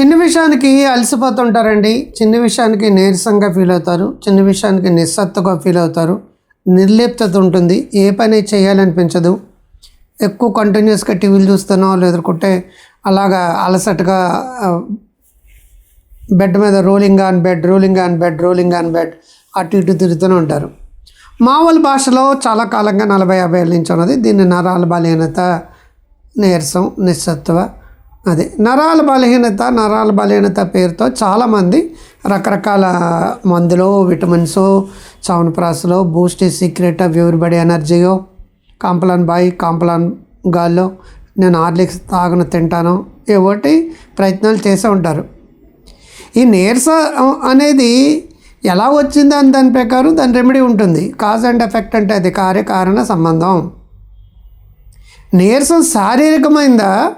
చిన్న విషయానికి అలసిపోతుంటారండి. చిన్న విషయానికి నీరసంగా ఫీల్ అవుతారు. చిన్న విషయానికి నిస్సత్తుగా ఫీల్ అవుతారు. నిర్లిప్తత ఉంటుంది. ఏ పని చేయాలనిపించదు. ఎక్కువ కంటిన్యూస్గా టీవీలు చూస్తానో లేదుకుంటే అలాగా అలసటగా బెడ్ మీద rolling on bed rolling on bed rolling on bed అటు ఇటు తిరుగుతూనే ఉంటారు. మామూలు భాషలో చాలా కాలంగా నలభై యాభై ఏళ్ళ నుంచి ఉన్నది. దీన్ని నరాల బలహీనత నీరసం నిస్సత్వ అదే నరాల బలహీనత నరాల బలహీనత పేరుతో చాలామంది రకరకాల మందులు విటమిన్స్ చవనప్రాసలో బూస్ట్ సీక్రెట్ ఆఫ్ ఎనర్జీయో కాంప్లాన్ బాయ్ కాంప్లాన్ గాల్లో నేను హార్లిక్స్ తాగను తింటాను ఏవోటి ప్రయత్నాలు చేసే ఉంటారు. ఈ నీరసం అనేది ఎలా వచ్చింది అని దాని ప్రకారం దాని రెమెడీ ఉంటుంది. కాజ్ అండ్ ఎఫెక్ట్ అంటే అది కార్యకారణ సంబంధం. నీరసం శారీరకమైందా?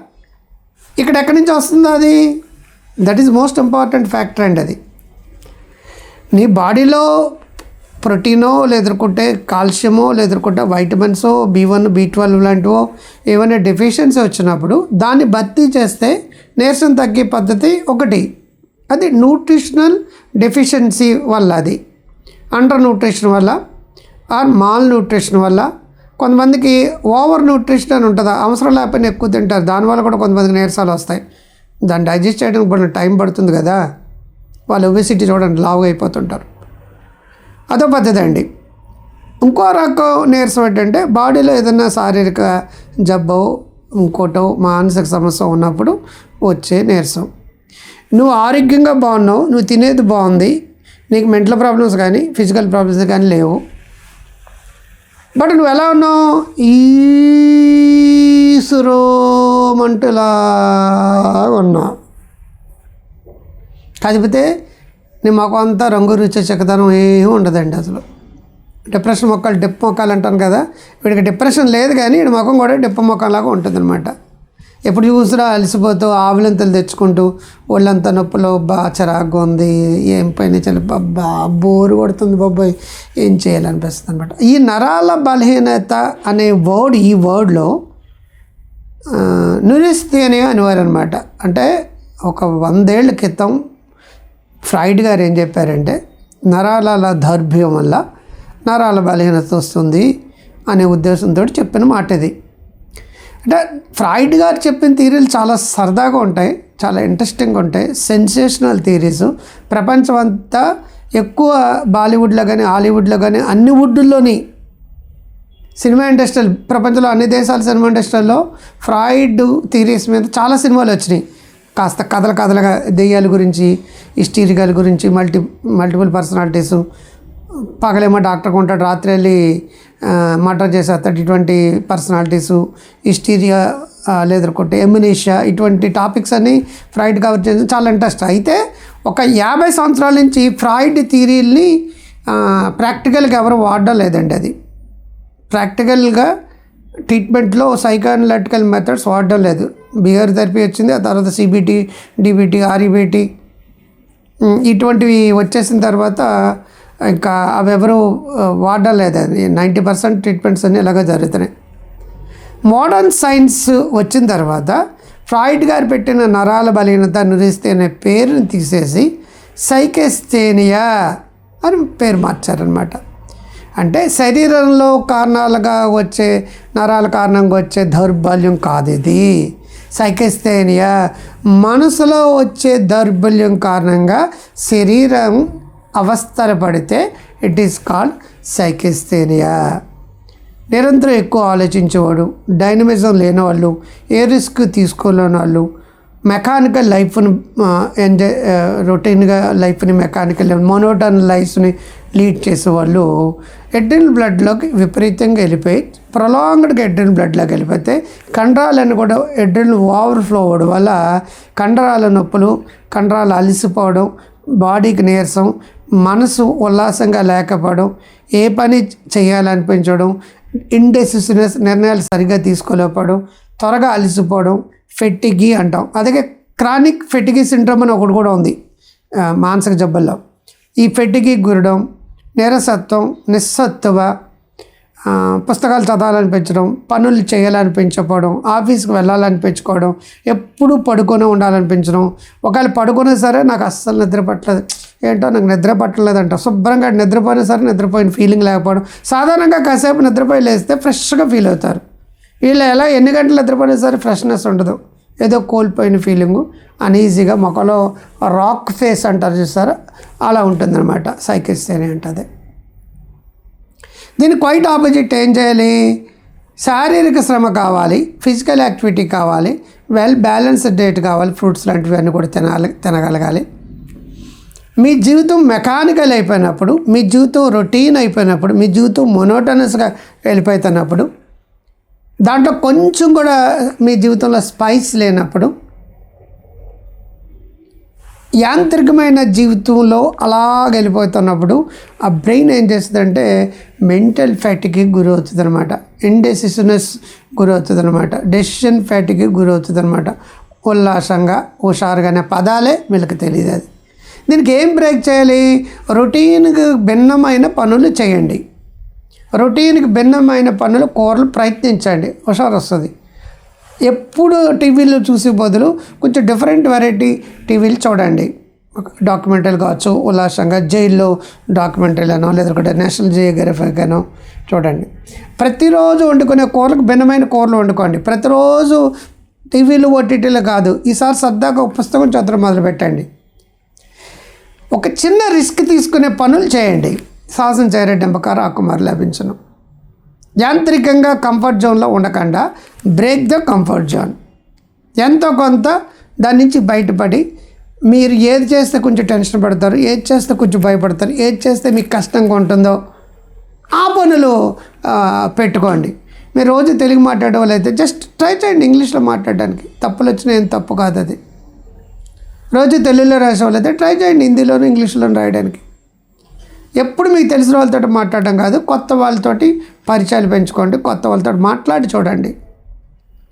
ఇక్కడ ఎక్కడి నుంచి వస్తుందో అది? That is most important factor అండి అది. నీ బాడీలో ప్రోటీనో లేదనుకుంటే కాల్షియమో లేదనుకుంటే వైటమిన్సో బి వన్ బి ట్వెల్వ్ లాంటివో ఏమైనా డెఫిషియన్సీ వచ్చినప్పుడు దాన్ని భర్తీ చేస్తే నీరసం తగ్గే పద్ధతి ఒకటి. అది న్యూట్రిషనల్ డెఫిషియన్సీ వల్ల అది. అండర్ న్యూట్రిషన్ వల్ల ఆర్ మాల్ న్యూట్రిషన్ వల్ల కొంతమందికి ఓవర్ న్యూట్రిషన్ అని ఉంటుంది అవసరం లేకపోయినా ఎక్కువ తింటారు. దానివల్ల కూడా కొంతమందికి నీరసాలు వస్తాయి. దాన్ని డైజెస్ట్ చేయడానికి కూడా టైం పడుతుంది కదా. వాళ్ళు ఒబెసిటీ చూడండి లావుగా అయిపోతుంటారు. అదో పద్ధతి అండి. ఇంకో రకం నీరసం ఏంటంటే బాడీలో ఏదైనా శారీరక జబ్బో ఇంకోటో మానసిక సమస్య ఉన్నప్పుడు వచ్చే నీరసం. నువ్వు ఆరోగ్యంగా బాగున్నావు నువ్వు తినేది బాగుంది నీకు మెంటల్ ప్రాబ్లమ్స్ కానీ ఫిజికల్ ప్రాబ్లమ్స్ కానీ లేవు. బట్ నువ్వు ఎలా ఉన్నావు? ఈసురోమంటులా ఉన్నావు. కాకపోతే నీ మొఖం అంతా రంగు రుచి చెక్కదనం ఏమీ ఉండదండి అసలు. డిప్రెషన్ మొక్కలు డిప్ మొక్కలు అంటాను కదా వీడికి డిప్రెషన్ లేదు కానీ వీడి ముఖం కూడా డిప్ప మొక్కలాగా ఉంటుందన్నమాట. ఎప్పుడు చూసినా అలసిపోతూ ఆవులంతలు తెచ్చుకుంటూ ఒళ్ళంతా నొప్పిలో బా చిరాగ్గా ఉంది ఏం పైన చలి బాబా బోరు కొడుతుంది బాబాయ్ ఏం చేయాలనిపిస్తుంది అనమాట ఈ నరాల బలహీనత అనే వర్డ్ ఈ వర్డ్లో నురిస్తేనే అనేవారు అనమాట అంటే ఒక వందేళ్ళ క్రితం ఫ్రైడ్ గారు ఏం చెప్పారంటే నరాల దౌర్భ్యం వల్ల నరాల బలహీనత వస్తుంది అనే ఉద్దేశంతో చెప్పిన మాట ఇది అంటే ఫ్రాయిడ్ గారు చెప్పిన థీరీలు చాలా సరదాగా ఉంటాయి చాలా ఇంట్రెస్టింగ్గా ఉంటాయి. సెన్సేషనల్ థీరీస్ ప్రపంచం అంతా ఎక్కువ బాలీవుడ్లో కానీ హాలీవుడ్లో కానీ అన్ని వుడ్లోని సినిమా ఇండస్ట్రీలు ప్రపంచంలో అన్ని దేశాల సినిమా ఇండస్ట్రీలో ఫ్రాయిడ్ థీరీస్ మీద చాలా సినిమాలు వచ్చినాయి. కాస్త కథల కథలుగా దెయ్యాల గురించి హిస్టీరికల్ గురించి మల్టీ మల్టిపుల్ పర్సనాలిటీస్ పగలేమో డాక్టర్ ఉంటాడు రాత్రి వెళ్ళి మర్డర్ చేసేస్తాడు ఇటువంటి పర్సనాలిటీసు హిస్టీరియా లేదనుకుంటే ఎమ్యునేషియా ఇటువంటి టాపిక్స్ అన్ని ఫ్రాయిడ్ కవర్ చేసి చాలా ఇంట్రెస్ట్ అయితే ఒక యాభై సంవత్సరాల నుంచి ఫ్రాయిడ్ థీరీల్ని ప్రాక్టికల్గా ఎవరు వాడడం లేదండి అది. ప్రాక్టికల్గా ట్రీట్మెంట్లో సైకానలిటికల్ మెథడ్స్ వాడడం లేదు. బిహేవియర్ థెరపీ వచ్చింది ఆ తర్వాత సిబిటి డిబిటి ఆర్ఈబిటి ఇటువంటివి వచ్చేసిన తర్వాత ఇంకా అవి ఎవరు అది. నైంటీ పర్సెంట్ ట్రీట్మెంట్స్ అన్నీ ఇలాగ జరుగుతున్నాయి. మోడర్న్ సైన్స్ వచ్చిన తర్వాత ఫ్రాయిడ్ గారు పెట్టిన నరాల బలహీనత నురిస్తే అనే పేరుని తీసేసి సైకెస్థేనియా అని పేరు మార్చారనమాట అంటే శరీరంలో కారణాలుగా వచ్చే నరాల కారణంగా వచ్చే దౌర్బల్యం కాదు ఇది. సైకెస్థేనియా మనసులో వచ్చే దౌర్బల్యం కారణంగా శరీరం అవస్థలు పడితే ఇట్ ఈస్ కాల్డ్ సైకిస్తేనియా నిరంతరం ఎక్కువ ఆలోచించేవాడు డైనమిజం లేని వాళ్ళు ఏ రిస్క్ తీసుకోలేని వాళ్ళు మెకానికల్ లైఫ్ని ఎంజాయ్ రొటీన్గా లైఫ్ని మెకానికల్ మోనోటన్ లైఫ్ని లీడ్ చేసేవాళ్ళు. ఎడ్రిన్ బ్లడ్లోకి విపరీతంగా వెళ్ళిపోయి ప్రొలాంగ్డ్గా ఎడ్రిన్ బ్లడ్లోకి వెళ్ళిపోతే కండరాలను కూడా ఎడ్రిన్ ఓవర్ఫ్లో అవ్వడం వల్ల కండరాల నొప్పులు కండరాలు అలసిపోవడం బాడీకి నీరసం మనసు ఉల్లాసంగా లేకపోవడం ఏ పని చేయాలనిపించడం ఇండెసిసినెస్ నిర్ణయాలు సరిగ్గా తీసుకోలేకపోవడం త్వరగా అలసిపోవడం ఫెట్టిగి అంటాం. అదే క్రానిక్ ఫెటిగి సిండ్రోమ్ అని ఒకటి కూడా ఉంది మానసిక జబ్బుల్లో. ఈ ఫెట్టిగి గురడం నిరసత్వం నిస్సత్తువ పుస్తకాలు చదవాలనిపించడం పనులు చేయాలనిపించకపోవడం ఆఫీస్కి వెళ్ళాలనిపించుకోవడం ఎప్పుడు పడుకొని ఉండాలనిపించడం. ఒకవేళ పడుకునే సరే నాకు అస్సలు నిద్ర పట్టలేదు. ఏంటో నాకు నిద్ర పట్టలేదంట. శుభ్రంగా నిద్రపోయినా సరే నిద్రపోయిన ఫీలింగ్ లేకపోవడం. సాధారణంగా కాసేపు నిద్రపోయి లేస్తే ఫ్రెష్గా ఫీల్ అవుతారు. వీళ్ళు ఎలా ఎన్ని గంటలు నిద్రపోయినా సరే ఫ్రెష్నెస్ ఉండదు. ఏదో కోల్పోయిన ఫీలింగు అనీజీగా మొక్కలో రాక్ ఫేస్ అంటారు చూసారా? అలా ఉంటుందన్నమాట. సైకిస్తేనే ఉంటుంది దీని క్వైట్ ఆపోజిట్ ఏం చేయాలి? శారీరక శ్రమ కావాలి ఫిజికల్ యాక్టివిటీ కావాలి వెల్ బ్యాలెన్స్డ్ డేట్ కావాలి ఫ్రూట్స్ లాంటివి అన్నీ కూడా తినాలి తినగలగాలి. మీ జీవితం మెకానికల్ అయిపోయినప్పుడు మీ జీవితం రొటీన్ అయిపోయినప్పుడు మీ జీవితం మొనోటనస్గా వెళ్ళిపోతున్నప్పుడు దాంట్లో కొంచెం కూడా మీ జీవితంలో స్పైస్ లేనప్పుడు యాంత్రికమైన జీవితంలో అలా వెళ్ళిపోతున్నప్పుడు ఆ బ్రెయిన్ ఏం చేస్తుందంటే మెంటల్ ఫ్యాట్కి గురవుతుంది అనమాట ఇండెసిషనస్ గురవుతుంది అనమాట డెసిషన్ ఫ్యాట్కి గురవుతుంది అనమాట ఉల్లాసంగా హుషారుగానే పదాలే వీళ్ళకి తెలియదు అది. దీనికి ఏం బ్రేక్ చేయాలి? రొటీన్కి భిన్నమైన పనులు చేయండి. రొటీన్కి భిన్నమైన పనులు కూరలు ప్రయత్నించండి. హుషారు వస్తుంది. ఎప్పుడు టీవీలో చూసే బదులు కొంచెం డిఫరెంట్ వెరైటీ టీవీలు చూడండి. డాక్యుమెంటరీలు కావచ్చు ఉల్లాసంగా జైల్లో డాక్యుమెంటరీలను లేదంటే నేషనల్ జియోగ్రఫికనో చూడండి. ప్రతిరోజు వండుకునే కూరలకు భిన్నమైన కూరలు వండుకోండి. ప్రతిరోజు టీవీలు ఓటీటీలు కాదు ఈసారి సరదాగా ఒక పుస్తకం చదవడం మొదలు పెట్టండి ఒక చిన్న రిస్క్ తీసుకునే పనులు చేయండి. సాహసం చేరే డెంపకార ఆకుమారు లభించను. యాంత్రికంగా కంఫర్ట్ జోన్లో ఉండకుండా బ్రేక్ ద కంఫర్ట్ జోన్ ఎంతో కొంత దాని నుంచి బయటపడి మీరు ఏది చేస్తే కొంచెం టెన్షన్ పడతారు ఏది చేస్తే కొంచెం భయపడతారు ఏది చేస్తే మీకు కష్టంగా ఉంటుందో ఆ పనులు పెట్టుకోండి. మీరు రోజు తెలుగు మాట్లాడే వాళ్ళు అయితే జస్ట్ ట్రై చేయండి ఇంగ్లీష్లో మాట్లాడడానికి. తప్పులు వచ్చినా ఏం తప్పు కాదు అది. రోజు తెలుగులో రాసే వాళ్ళు అయితే ట్రై చేయండి హిందీలోనూ ఇంగ్లీష్లోనూ రాయడానికి. ఎప్పుడు మీకు తెలిసిన వాళ్ళతో మాట్లాడడం కాదు కొత్త వాళ్ళతోటి పరిచయాలు పెంచుకోండి కొత్త వాళ్ళతో మాట్లాడి చూడండి.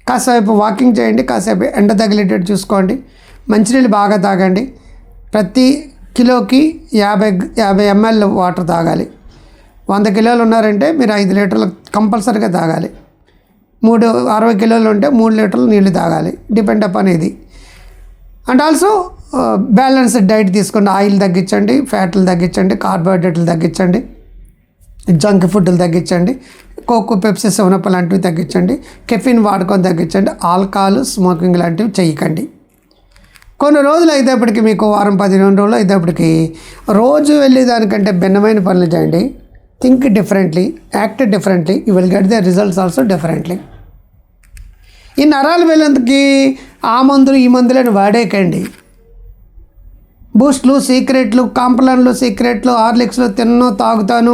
కాసేపు వాకింగ్ చేయండి కాసేపు ఎండ తగిలేటట్టు చూసుకోండి. మంచినీళ్ళు బాగా తాగండి. ప్రతి కిలోకి యాభై యాభై ఎంఎల్ వాటర్ తాగాలి. వంద కిలోలు ఉన్నారంటే మీరు ఐదు లీటర్లు కంపల్సరీగా తాగాలి. మూడు అరవై కిలోలు ఉంటే మూడు లీటర్లు నీళ్ళు తాగాలి. డిపెండ్ అప్ అనేది అండ్ ఆల్సో బ్యాలెన్స్డ్ డైట్ తీసుకోండి. ఆయిల్ తగ్గించండి ఫ్యాట్లు తగ్గించండి కార్బోహైడ్రేట్లు తగ్గించండి జంక్ ఫుడ్లు తగ్గించండి కోకో పెప్సీ సెవెనప్ లాంటివి తగ్గించండి కెఫిన్ వాడుకొని తగ్గించండి ఆల్కహాల్ స్మోకింగ్ లాంటివి చేయకండి. కొన్ని రోజులు అయితేప్పటికి మీకు వారం పదిహేను రోజులు అయితేప్పటికి రోజు వెళ్ళే దానికంటే భిన్నమైన పనులు చేయండి. Think differently act differently you will get the results also differently ఈ నరాలు వెళ్ళేందుకు ఆ మందులు ఈ మందులను వాడేకండి బూస్ట్లు సీక్రెట్లు కాంప్లన్లు సీక్రెట్లు హార్లిక్స్లు తిన్నో తాగుతాను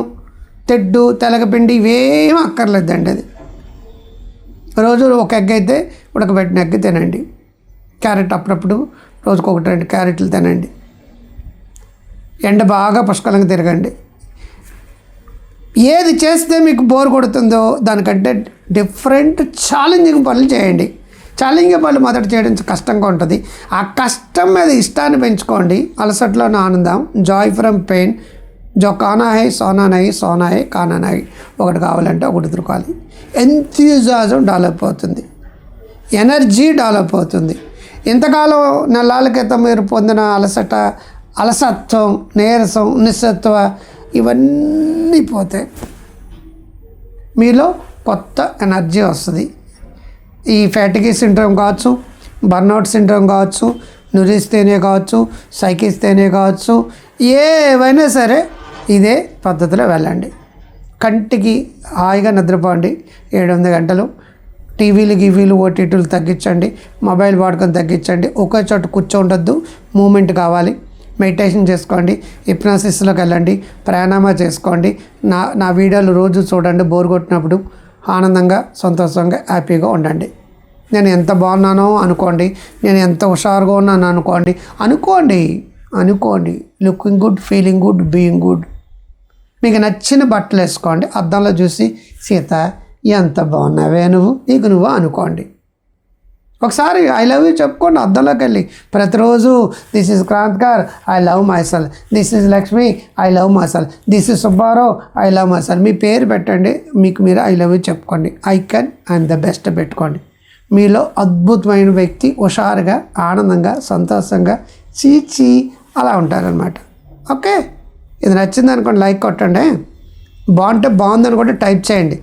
తెడ్డు తెలగపిండి ఇవేం అక్కర్లేదండి అది. రోజు ఒక ఎగ్ అయితే ఉడకబెట్టిన ఎగ్ తినండి. క్యారెట్ అప్పుడప్పుడు రోజుకు ఒకటి రెండు క్యారెట్లు తినండి. ఎండ బాగా పుష్కలంగా తిరగండి. ఏది చేస్తే మీకు బోర్ కొడుతుందో దానికంటే డిఫరెంట్ ఛాలెంజింగ్ పనులు చేయండి. ఛాలెంజింగ్ పనులు మొదట చేయడం కష్టంగా ఉంటుంది. ఆ కష్టం మీద ఇష్టాన్ని పెంచుకోండి. అలసట్లోని ఆనందం. జాయ్ ఫ్రమ్ పెయిన్ జో కానా సోనానాయి సోనా కానానాయి కానా ఒకటి కావాలంటే ఒకటి దొరకాలి. ఎంతూజాజం డెవలప్ అవుతుంది. ఎనర్జీ డెవలప్ అవుతుంది. ఇంతకాలం నెలల క్రితం మీరు పొందిన అలసట అలసత్వం నీరసం నిస్సత్వ ఇవన్నీ పోతే మీలో కొత్త ఎనర్జీ వస్తుంది. ఈ ఫ్యాటికీ సిండ్రోమ్ కావచ్చు బర్నౌట్ సిండ్రోమ్ కావచ్చు నురిస్తేనే కావచ్చు సైకిస్తేనే కావచ్చు ఏవైనా సరే ఇదే పద్ధతిలో వెళ్ళండి. కంటికి హాయిగా నిద్రపోండి ఏడు ఎనిమిది గంటలు. టీవీలు గీవీలు ఓటీటీలు తగ్గించండి మొబైల్ వాడకం తగ్గించండి. ఒకే చోట కూర్చోండొద్దు మూమెంట్ కావాలి. మెడిటేషన్ చేసుకోండి హిప్నాసిస్లోకి వెళ్ళండి ప్రాణామా చేసుకోండి. నా నా వీడియోలు రోజు చూడండి బోర్ కొట్టినప్పుడు ఆనందంగా సంతోషంగా హ్యాపీగా ఉండండి. నేను ఎంత బాగున్నానో అనుకోండి. నేను ఎంత హుషారుగా ఉన్నాను అనుకోండి. అనుకోండి. అనుకోండి. Looking good feeling good being good. మీకు నచ్చిన బట్టలు వేసుకోండి. అద్దంలో చూసి సీత ఎంత బాగున్నావే నువ్వు? నీకు నువ్వు? అనుకోండి. ఒకసారి ఐ లవ్ యూ చెప్పుకోండి అద్దంలోకి వెళ్ళి ప్రతిరోజు this is Kranthkar I love myself this is Lakshmi I love myself this is Subbarao I love myself మీ పేరు పెట్టండి మీకు మీరు ఐ లవ్ యూ చెప్పుకోండి. I can and the best పెట్టుకోండి. మీలో అద్భుతమైన వ్యక్తి హుషారుగా ఆనందంగా సంతోషంగా చీచి అలా ఉంటారనమాట ఓకే? ఇది నచ్చింది అనుకోండి లైక్ కొట్టండి. బాగుంటే బాగుంది అనుకుంటే టైప్ చేయండి.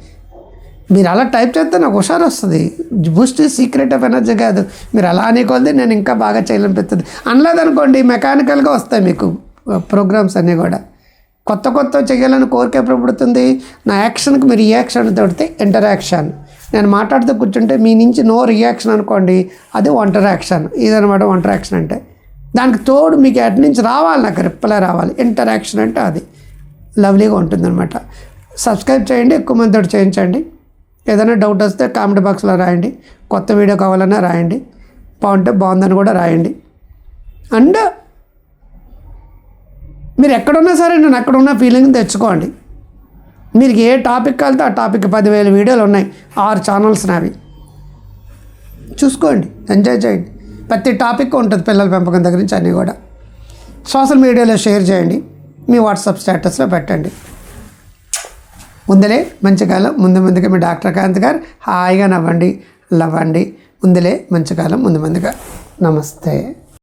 మీరు అలా టైప్ చేస్తే నాకు హుషారు వస్తుంది. బూస్ట్ సీక్రెట్ ఆఫ్ ఎనర్జీ కాదు. మీరు అలా అనే నేను ఇంకా బాగా చేయాలనిపిస్తుంది అనలేదనుకోండి మెకానికల్గా వస్తాయి మీకు ప్రోగ్రామ్స్ అన్నీ కూడా. కొత్త కొత్త చేయాలని కోరిక ఎప్పుడు పుడుతుంది? నా యాక్షన్కి మీరు రియాక్షన్ తోడితే ఇంటరాక్షన్ నేను మాట్లాడుతూ కూర్చుంటే మీ నుంచి నో రియాక్షన్ అనుకోండి అది ఒంటరాక్షన్ ఇదనమాట ఒంటరాక్షన్ అంటే. దానికి తోడు మీకు అటు నుంచి రావాలి నాకు రిప్లై రావాలి. ఇంటరాక్షన్ అంటే అది. లవ్లీగా ఉంటుందన్నమాట. సబ్స్క్రైబ్ చేయండి ఎక్కువ మందితో చేయించండి ఏదైనా డౌట్ వస్తే కామెంట్ బాక్స్లో రాయండి. కొత్త వీడియో కావాలన్నా రాయండి. బాగుంటే బాగుందని కూడా రాయండి. అండ్ మీరు ఎక్కడున్నా సరే నేను ఎక్కడున్న ఫీలింగ్ తెచ్చుకోండి. మీరు ఏ టాపిక్ కలితే ఆ టాపిక్ పదివేల వీడియోలు ఉన్నాయి. ఆరు ఛానల్స్ నావి. చూసుకోండి. ఎంజాయ్ చేయండి. ప్రతి టాపిక్ ఉంటుంది పిల్లల పెంపకం దగ్గర నుంచి అన్నీ కూడా. సోషల్ మీడియాలో షేర్ చేయండి. మీ వాట్సాప్ స్టేటస్లో పెట్టండి. ముందలే మంచి కాలం ముందు ముందుగా మీ డాక్టర్ కాంత్ గారు. హాయిగా నవ్వండి లవ్వండి. ముందులే మంచి కాలం ముందు ముందుగా. నమస్తే.